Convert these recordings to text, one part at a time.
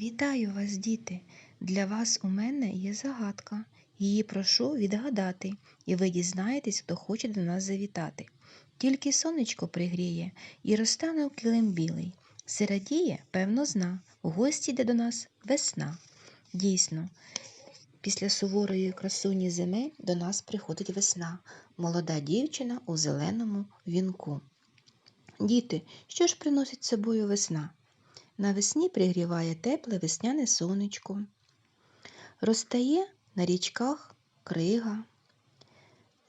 Вітаю вас, діти! Для вас у мене є загадка. Її прошу відгадати, і ви дізнаєтесь, хто хоче до нас завітати. Тільки сонечко пригріє, і розтане килим білий. Сирадіє, певно, зна, гості йде до нас весна. Дійсно, після суворої красуні зими до нас приходить весна, молода дівчина у зеленому вінку. Діти, що ж приносить з собою весна? Навесні пригріває тепле весняне сонечко. Розтає на річках крига.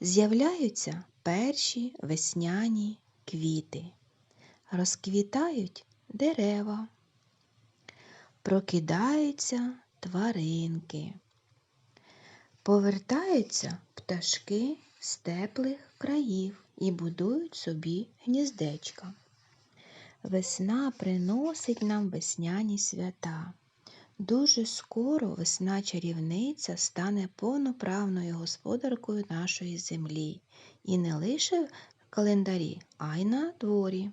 З'являються перші весняні квіти. Розквітають дерева. Прокидаються тваринки. Повертаються пташки з теплих країв і будують собі гніздечка. Весна приносить нам весняні свята. Дуже скоро весна чарівниця стане повноправною господаркою нашої землі, і не лише в календарі, а й на дворі.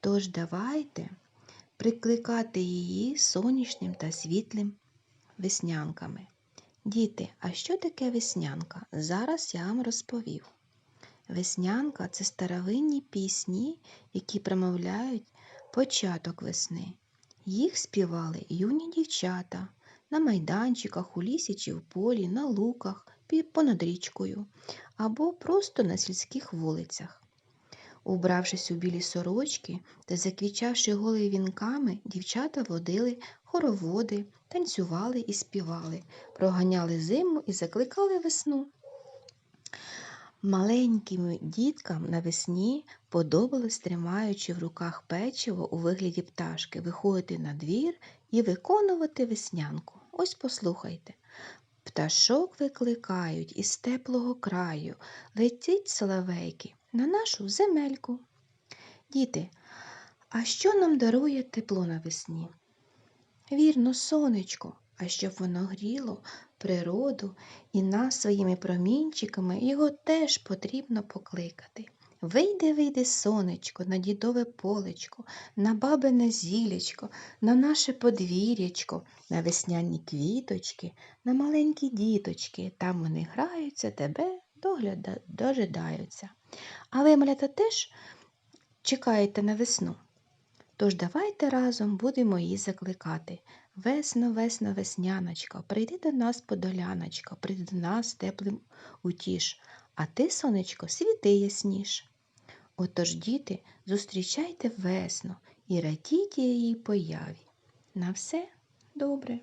Тож давайте прикликати її сонячним та світлим веснянками. Діти, а що таке веснянка? Зараз я вам розповів. Веснянка це старовинні пісні, які промовляють початок весни. Їх співали юні дівчата на майданчиках, у лісі чи в полі, на луках, понад річкою або просто на сільських вулицях. Убравшись у білі сорочки та заквічавши голи вінками, дівчата водили хороводи, танцювали і співали, проганяли зиму і закликали весну. Маленьким діткам навесні подобалось, тримаючи в руках печиво у вигляді пташки, виходити на двір і виконувати веснянку. Ось послухайте. Пташок викликають із теплого краю, летіть соловейки на нашу земельку. Діти, а що нам дарує тепло навесні? Вірно, сонечко, а щоб воно гріло природу і нас своїми промінчиками його теж потрібно покликати. Вийде, вийде сонечко на дідове полечко, на бабине зілечко, на наше подвір'ячко, на весняні квіточки, на маленькі діточки. Там вони граються, тебе догляда, дожидаються. А ви, малята, теж чекаєте на весну? Тож давайте разом будемо її закликати. Весно, весно, весняночка, прийди до нас, подоляночка, прийди до нас теплим утіш, а ти, сонечко, світи ясніш. Отож, діти, зустрічайте весну і радійте її появі. На все добре.